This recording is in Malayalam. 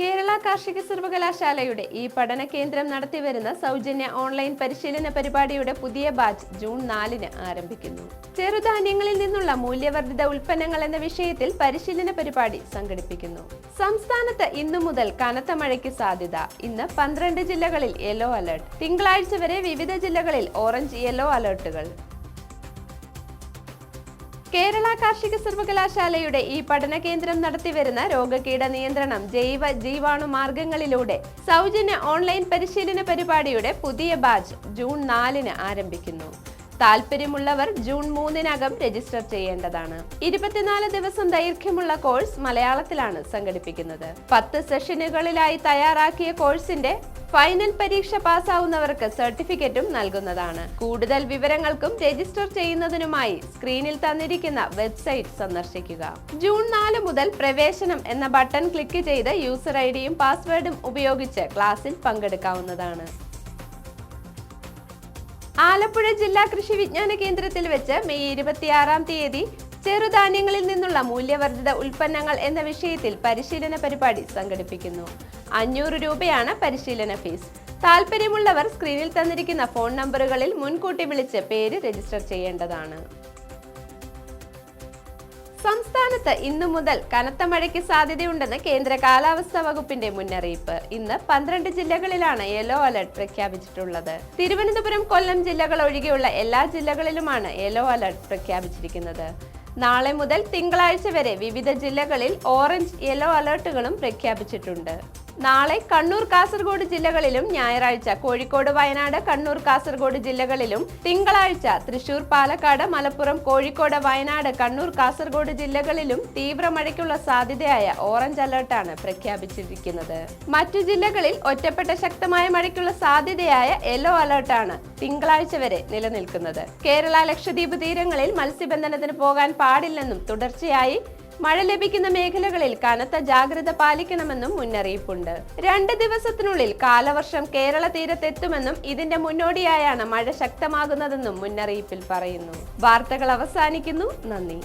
കേരള കാർഷിക സർവകലാശാലയുടെ ഈ പഠന കേന്ദ്രം നടത്തിവരുന്ന സൗജന്യ ഓൺലൈൻ പരിശീലന പരിപാടിയുടെ പുതിയ ബാച്ച് ജൂൺ നാലിന് ആരംഭിക്കുന്നു. ചെറുധാന്യങ്ങളിൽ നിന്നുള്ള മൂല്യവർദ്ധിത ഉൽപ്പന്നങ്ങൾ എന്ന വിഷയത്തിൽ പരിശീലന പരിപാടി സംഘടിപ്പിക്കുന്നു. സംസ്ഥാനത്ത് ഇന്നു മുതൽ കനത്ത മഴയ്ക്ക് സാധ്യത. ഇന്ന് പന്ത്രണ്ട് ജില്ലകളിൽ യെല്ലോ അലർട്ട്. തിങ്കളാഴ്ച വരെ വിവിധ ജില്ലകളിൽ ഓറഞ്ച് യെല്ലോ അലർട്ടുകൾ. കേരള കാർഷിക സർവകലാശാലയുടെ ഈ പഠന കേന്ദ്രം നടത്തിവരുന്ന രോഗകീട നിയന്ത്രണം ജൈവ ജീവാണു മാർഗങ്ങളിലൂടെ സൗജന്യ ഓൺലൈൻ പരിശീലന പരിപാടിയുടെ പുതിയ ബാച്ച് ജൂൺ നാലിന് ആരംഭിക്കുന്നു. താല്പര്യമുള്ളവർ ജൂൺ മൂന്നിനകം രജിസ്റ്റർ ചെയ്യേണ്ടതാണ്. ഇരുപത്തിനാല് ദിവസം ദൈർഘ്യമുള്ള കോഴ്സ് മലയാളത്തിലാണ് സംഘടിപ്പിക്കുന്നത്. പത്ത് സെഷനുകളിലായി തയ്യാറാക്കിയ കോഴ്സിന്റെ ഫൈനൽ പരീക്ഷ പാസ്സാവുന്നവർക്ക് സർട്ടിഫിക്കറ്റും നൽകുന്നതാണ്. കൂടുതൽ വിവരങ്ങൾക്കും രജിസ്റ്റർ ചെയ്യുന്നതിനുമായി സ്ക്രീനിൽ തന്നിരിക്കുന്ന വെബ്സൈറ്റ് സന്ദർശിക്കുക. ജൂൺ നാല് മുതൽ പ്രവേശനം എന്ന ബട്ടൺ ക്ലിക്ക് ചെയ്ത് യൂസർ ഐ ഡിയും പാസ്വേഡും ഉപയോഗിച്ച് ക്ലാസ്സിൽ പങ്കെടുക്കാവുന്നതാണ്. ആലപ്പുഴ ജില്ലാ കൃഷി വിജ്ഞാന കേന്ദ്രത്തിൽ വെച്ച് മെയ് ഇരുപത്തിയാറാം തീയതി ചെറുധാന്യങ്ങളിൽ നിന്നുള്ള മൂല്യവർദ്ധിത ഉൽപ്പന്നങ്ങൾ എന്ന വിഷയത്തിൽ പരിശീലന പരിപാടി സംഘടിപ്പിക്കുന്നു. അഞ്ഞൂറ് രൂപയാണ് പരിശീലന ഫീസ്. താല്പര്യമുള്ളവർ സ്ക്രീനിൽ തന്നിരിക്കുന്ന ഫോൺ നമ്പറുകളിൽ മുൻകൂട്ടി വിളിച്ച് പേര് രജിസ്റ്റർ ചെയ്യേണ്ടതാണ്. സംസ്ഥാനത്ത് ഇന്നു മുതൽ കനത്ത മഴയ്ക്ക് സാധ്യതയുണ്ടെന്ന് കേന്ദ്ര കാലാവസ്ഥാ വകുപ്പിന്റെ മുന്നറിയിപ്പ്. ഇന്ന് പന്ത്രണ്ട് ജില്ലകളിലാണ് യെല്ലോ അലർട്ട് പ്രഖ്യാപിച്ചിട്ടുള്ളത്. തിരുവനന്തപുരം കൊല്ലം ജില്ലകൾ ഒഴികെയുള്ള എല്ലാ ജില്ലകളിലുമാണ് യെല്ലോ അലർട്ട് പ്രഖ്യാപിച്ചിരിക്കുന്നത്. നാളെ മുതൽ തിങ്കളാഴ്ച വരെ വിവിധ ജില്ലകളിൽ ഓറഞ്ച് യെല്ലോ അലർട്ടുകളും പ്രഖ്യാപിച്ചിട്ടുണ്ട്. നാളെ കണ്ണൂർ കാസർഗോഡ് ജില്ലകളിലും ഞായറാഴ്ച കോഴിക്കോട് വയനാട് കണ്ണൂർ കാസർഗോഡ് ജില്ലകളിലും തിങ്കളാഴ്ച തൃശൂർ പാലക്കാട് മലപ്പുറം കോഴിക്കോട് വയനാട് കണ്ണൂർ കാസർഗോഡ് ജില്ലകളിലും തീവ്ര മഴയ്ക്കുള്ള സാധ്യതയായ ഓറഞ്ച് അലർട്ടാണ് പ്രഖ്യാപിച്ചിരിക്കുന്നത്. മറ്റു ജില്ലകളിൽ ഒറ്റപ്പെട്ട ശക്തമായ മഴയ്ക്കുള്ള സാധ്യതയായ യെല്ലോ അലർട്ടാണ് തിങ്കളാഴ്ച വരെ നിലനിൽക്കുന്നത്. കേരള ലക്ഷദ്വീപ് തീരങ്ങളിൽ മത്സ്യബന്ധനത്തിന് പോകാൻ പാടില്ലെന്നും തുടർച്ചയായി മഴ ലഭിക്കുന്ന മേഖലകളിൽ കനത്ത ജാഗ്രത പാലിക്കണമെന്നും മുന്നറിയിപ്പുണ്ട്. രണ്ട് ദിവസത്തിനുള്ളിൽ കാലവർഷം കേരള തീരത്തെത്തുമെന്നും ഇതിന്റെ മുന്നോടിയായാണ് മഴ ശക്തമാകുന്നതെന്നും മുന്നറിയിപ്പിൽ പറയുന്നു. വാർത്തകൾ അവസാനിക്കുന്നു. നന്ദി.